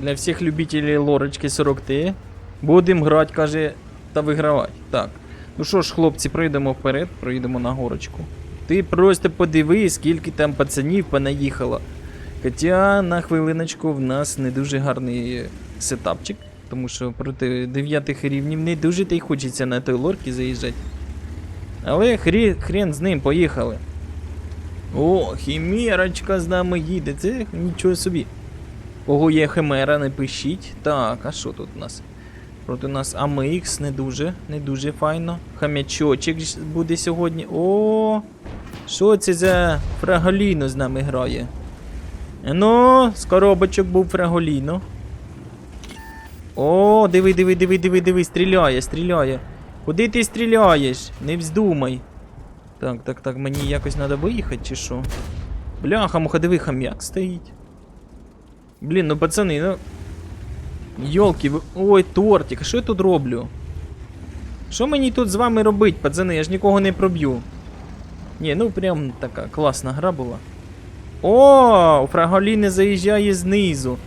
Для всіх любителів лорочки 40Т. Будемо грати, каже, та вигравати. Так. Ну що ж, хлопці, пройдемо вперед, пройдемо на горочку. Ти просто подиви, скільки там пацанів понаїхало. Хоча на хвилиночку в нас не дуже гарний сетапчик, тому що проти дев'ятих рівнів не дуже й хочеться на той лорки заїжджати. Але хрі, хрен з ним, поїхали. О, хімерочка з нами їде. Це нічого собі. Кого є химера, не пишіть. Так, а що тут у нас? Проти нас AMX не дуже, не дуже файно. Хам'ячочок буде сьогодні. О, що це за фраголіно з нами грає? Ну, з коробочок був фраголіно. О, диви, диви, диви, диви, диви, стріляє, стріляє. Куди ти стріляєш? Не вздумай. Так, так, так, мені якось треба виїхати, чи що? Бляха, муха, диви, хам'як стоїть. Блін, ну пацани, ну. Йолки, ой, тортик, а що я тут роблю? Що мені тут з вами робить, пацани? Я ж нікого не проб'ю. Ні, ну прям така класна гра була. О, Фраголіна заїжджає знизу.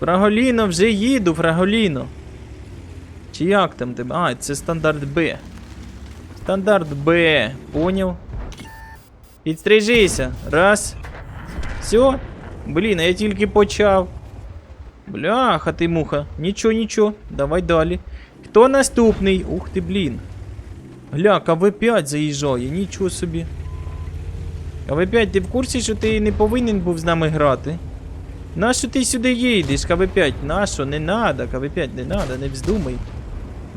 Фраголіно, вже їду, Фраголіно. Чи як там тебе? А, це стандарт Б. Стандарт Б. Поняв. Підстрижися. Раз. Все. Блін, а я тільки почав. Бляха ти муха. Нічого, нічого. Давай далі. Хто наступний? Ух ти, блін. Гля, КВ5 заїжджає, нічого собі. КВ5, ти в курсі, що ти не повинен був з нами грати? Нащо ти сюди їдеш, КВ5? Нащо? Не надо, КВ5, не надо, не вздумай.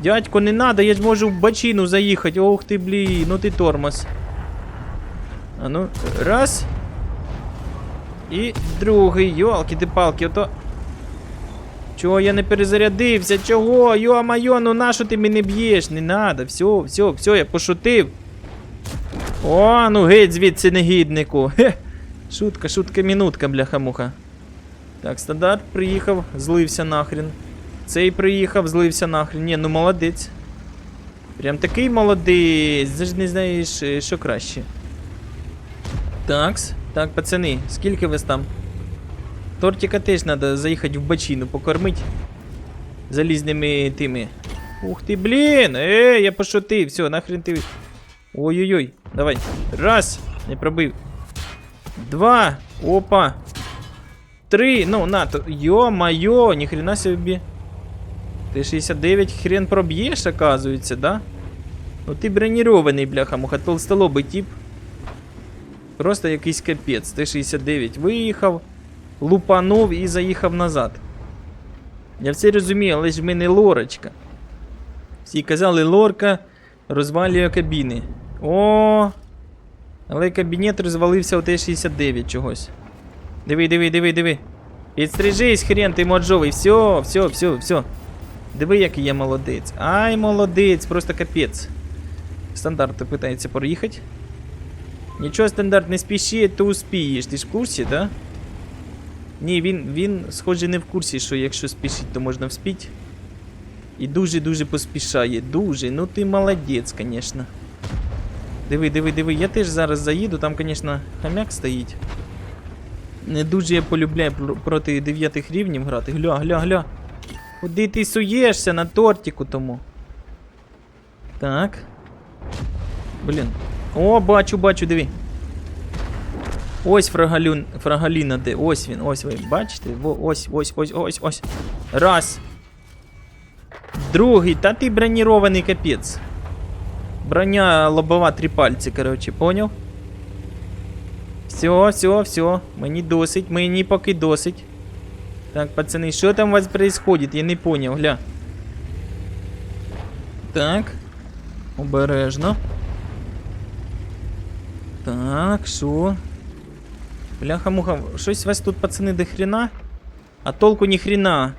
Дядько, не надо, я ж можу в бачину заїхати. Ох ти, блін, ну ти тормоз. А ну, раз. І другий, йолки ти палки, ото. Чого я не перезарядився? Чого? Йо-майо, ну нащо ти мене б'єш? Не надо, все, все, все, я пошутив. О, ну геть звідси негіднику. Хе. Шутка, шутка, минутка, бляха-муха. Так, стандарт приїхав, злився нахрен. Цей приїхав, злився нахрен. Ні, ну молодець. Прям такий молодець. Ти ж не знаєш, е, що краще. Такс. Так, пацани, скільки вас там? Тортика теж треба заїхати в бачину, покормити залізними тими. Ух ти, блін! Е, я пошутив, все, нахрен ти. Ой-ой-ой, давай. Раз, не пробив. Два. Опа. Три. Ну, на, то. Йо-майо, ніхрена собі. Ти 69 хрен проб'єш, оказується, да? Ну ти бронірований, бляха, муха, толстолобий тип. Просто якийсь капець. Т-69 виїхав, лупанув і заїхав назад. Я все розумію, але ж в мене лорочка. Всі казали, лорка розвалює кабіни. О! Але кабінет розвалився у Т-69 чогось. Диви, диви, диви, диви. Підстрижись, хрен ти моджовий. Все, все, все, все. Диви, який я молодець. Ай, молодець, просто капець. Стандарт питається проїхати. Нічого стандарт не спіши, то успієш. Ти ж в курсі, да? Ні, він, він, схоже, не в курсі, що якщо спішить, то можна вспіть. І дуже-дуже поспішає. Дуже. Ну ти молодець, звісно. Диви, диви, диви, я теж зараз заїду, там, звісно, хам'як стоїть. Не дуже я полюбляю проти дев'ятих рівнів грати. Гля, гля, гля. Куди ти суєшся на тортику тому? Так. Блін. О, бачу, бачу, диви. Ось фрагалюн, фрагаліна де. Ось він, ось ви бачите? Ось, ось, ось, ось, ось. Раз. Другий, та ти бронірований капець. Броня лобова три пальці, коротше, поняв? Все, все, все. Мені досить, мені поки досить. Так, пацани, що там у вас происходит? Я не поняв, гля. Так. Обережно. Так, що? Бляха-муха, щось вас тут, пацани, до хрена? А толку ні хрена.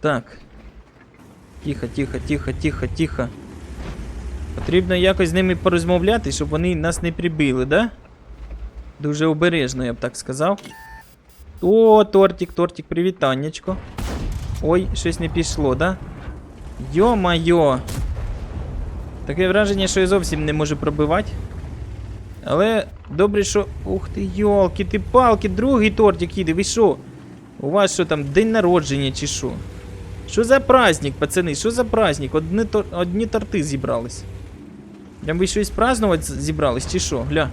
Так. Тихо, тихо, тихо, тихо, тихо. Потрібно якось з ними порозмовляти, щоб вони нас не прибили, да? Дуже обережно, я б так сказав. О, тортик, тортик, привітаннячко. Ой, щось не пішло, да? Йо-майо. Таке враження, що я зовсім не можу пробивати. Але добре, що. Ух ти, йолки, ти палки, другий тортик їде, ви що? У вас що там, день народження чи що? Що за праздник, пацани? Що за праздник? Одні, тор... Одні торти зібрались. Прям ви щось празднувати зібрались, чи що? Гля.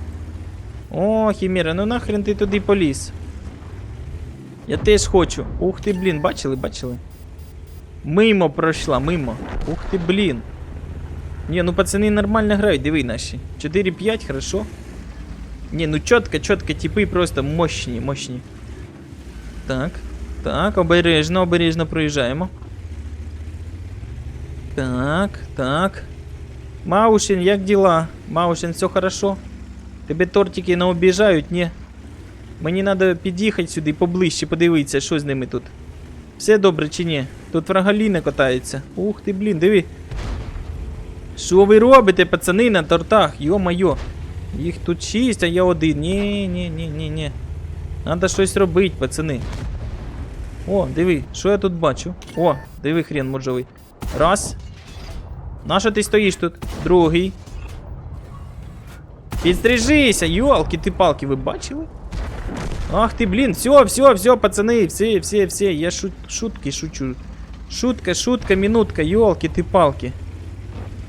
О, Хімера, ну нахрен ти туди поліз. Я теж хочу. Ух ти, блін, бачили, бачили? Мимо пройшла, мимо. Ух ти, блін. Ні, ну пацани нормально грають, диви наші. 4-5, хорошо. Ні, ну чітко, чітко, типи просто мощні, мощні. Так, так, обережно, обережно проїжджаємо. Так, так. Маушин, як діла? Маушин, все хорошо? Тебе тортики не обіжають, ні? Мені треба під'їхати сюди поближче, подивитися, що з ними тут. Все добре чи ні? Тут врагаліна катається. Ух ти, блін, диви. Що ви робите, пацани, на тортах? Йо-майо. Їх тут шість, а я один. Ні, ні, ні, ні, ні. Надо щось робити, пацани. О, диви, що я тут бачу? О, диви хрен моржовий. Раз. Нащо ти стоїш тут? Другий. Підстрижися, йолки ти палки, ви бачили? Ах ти, блін, все, все, все, пацани, все, все, все, я шут, шутки шучу. Шутка, шутка, минутка, йолки ти палки.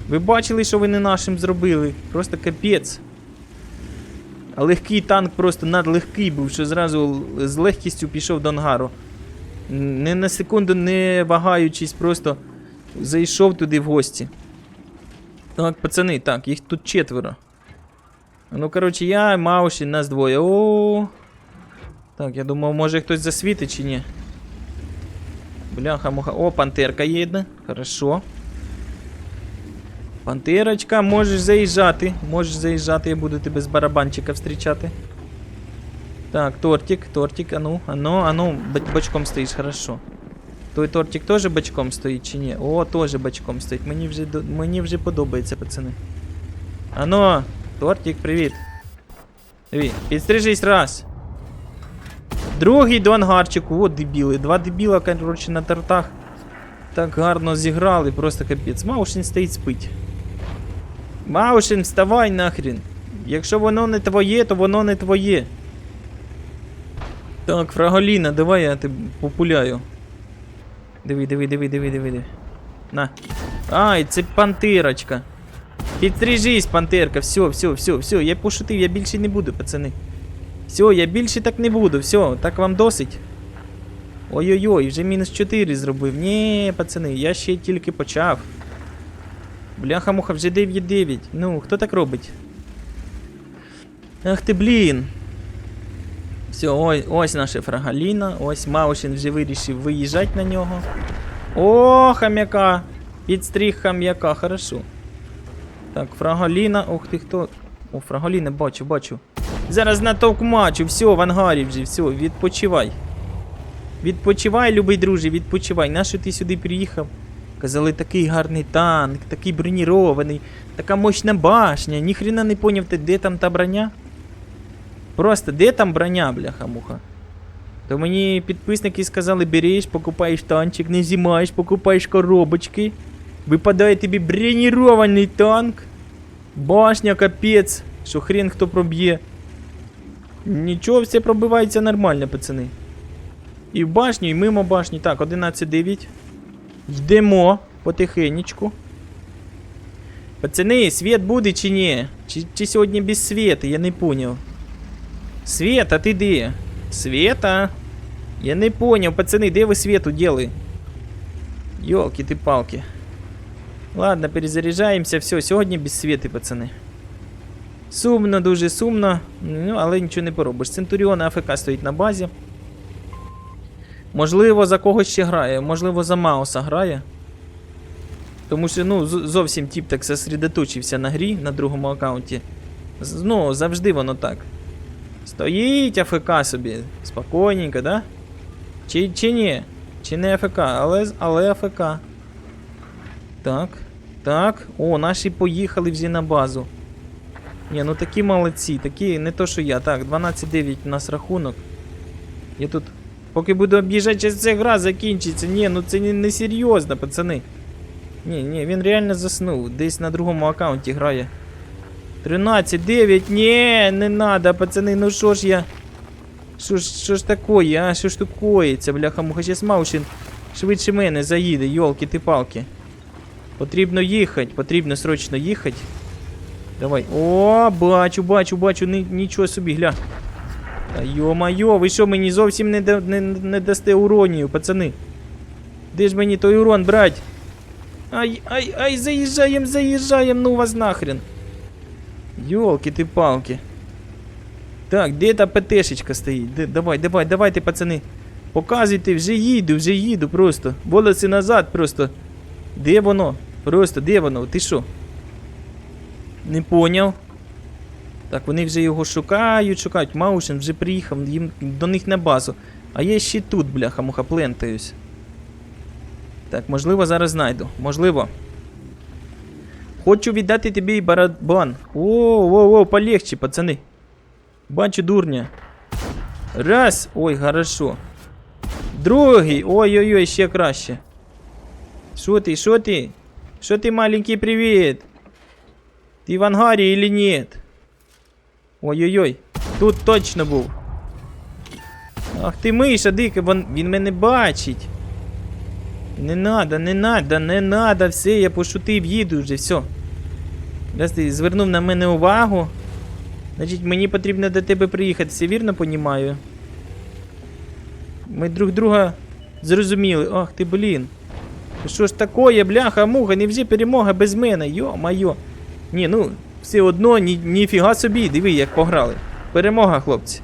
Ви бачили, що ви не нашим зробили? Просто капець. А легкий танк просто надлегкий був, що зразу з легкістю пішов до ангару. Не на секунду не вагаючись, просто зайшов туди в гості. Так, пацани, так, їх тут четверо. Ну, коротше, я, Мауші, нас двоє. О. Так, я думав, може хтось засвітить чи ні. Бляха, муха. О, пантерка їде. Хорошо. Пантерочка, можеш заїжджати. Можеш заїжджати, я буду тебе з барабанчика встрічати. Так, тортик, тортик, ану, ану, ану, бач- бочком стоїш, хорошо. Той тортик теж бочком стоїть чи ні? О, теж бочком стоїть. Мені вже, мені вже подобається, пацани. Ано, тортик, привіт. Підстрижись раз. Другий до ангарчику, от дебіли. Два дебіла, коротше, на тортах. Так гарно зіграли, просто капець. Маушин стоїть спить. Маушин, вставай нахрен. Якщо воно не твоє, то воно не твоє. Так, Фраголіна, давай я тебе популяю. Диви, диви, диви, диви, диви. На. Ай, це пантирочка. Підстрижись, пантерка, все, все, все, все, я пошутив, я більше не буду, пацани. Все, я більше так не буду, все, так вам досить. Ой-ой-ой, вже мінус 4 зробив. Ні, пацани, я ще тільки почав. Бляха-муха, вже 9-9. Ну, хто так робить? Ах ти блін. Все, ось, ось наша фрагаліна, ось Маушин вже вирішив виїжджати на нього. О, хам'яка! Підстріг хам'яка, хорошо. Так, фрагаліна, ох ти хто. О, фрагаліна, бачу, бачу. Зараз натовк матчу, все, в ангарі вже, все, відпочивай. Відпочивай, любий друже, відпочивай. Нащо ти сюди приїхав? Казали, такий гарний танк, такий бронірований, така мощна башня. Ніхрена не поняв ти, де там та броня? Просто де там броня, бляха-муха? То мені підписники сказали, береш, покупаєш танчик, не знімаєш, покупаєш коробочки. Випадає тобі бронірований танк. Башня, капець, що хрен хто проб'є. Нічого, все пробивається нормально, пацани. І в башні, і мимо башні. Так, 11-9. Йдемо потихенечку. Пацани, світ буде чи ні? Чи, чи сьогодні без світу, я не поняв. Света, ти де? Света? Я не поняв, пацани, де ви свету діли? Йолки ти палки. Ладно, перезаряджаємося, все, сьогодні без світи, пацани. Сумно, дуже сумно, ну, але нічого не поробиш. Центуріон АФК стоїть на базі. Можливо, за когось ще грає, можливо, за Мауса грає. Тому що ну, зовсім тіп так зосередоточився на грі на другому аккаунті. Ну, завжди воно так. Стоїть АФК собі, спокійненько, да? Чи, чи ні? Чи не АФК, але, але АФК. Так, так. О, наші поїхали вже на базу. Ні, ну такі молодці, такі, не то що я. Так, 12-9 у нас рахунок. Я тут. Поки буду об'їжджати, зараз ця гра закінчиться. Ні, ну це не, не серйозно, пацани. Ні, ні, він реально заснув. Десь на другому аккаунті грає. 13, 9, ні, не надо, пацани, ну що ж я. Що ж, що ж такое, а? Що ж тут коїться, бляха муха, щас Маушин швидше мене заїде, йолки ти палки. Потрібно їхати, потрібно срочно їхати. Давай. О, бачу, бачу, бачу, Ні, нічого собі, гля. Та йо-майо, ви що мені зовсім не, не, не дасте уронію, пацани? Де ж мені той урон брать? Ай, ай, ай, заїжджаєм, заїжджаєм, ну вас нахрен. Йолки ти палки. Так, де та ПТшечка стоїть? Де, давай, давай, давайте, пацани. Показуйте, вже їду, вже їду просто. Волоси назад просто. Де воно? Просто, де воно? Ти що? Не поняв. Так, вони вже його шукають, шукають. Маушен вже приїхав їм до них на базу. А я ще тут, бляха, муха, плентаюсь. Так, можливо, зараз знайду. Можливо. Хочу віддати тобі барабан. О, о, о, полегче, пацани. Бачу дурня. Раз. Ой, хорошо. Другий. Ой-ой-ой, ще краще. Що ти, що ти? Що ти, маленький, привіт? Ти в ангарі или нет? Ой-ой-ой. Тут точно був. Ах ти миша, дика, він, він мене бачить. Не надо, не надо, не надо, все, я пошутив, їду вже, все. Раз ти звернув на мене увагу. Значить, мені потрібно до тебе приїхати, все вірно понімаю? Ми друг друга зрозуміли. Ах ти, блін. Що ж такое, бляха, муха, невже перемога без мене, йо-майо. Ні, ну, все одно, ні, ніфіга собі, диви, як пограли. Перемога, хлопці.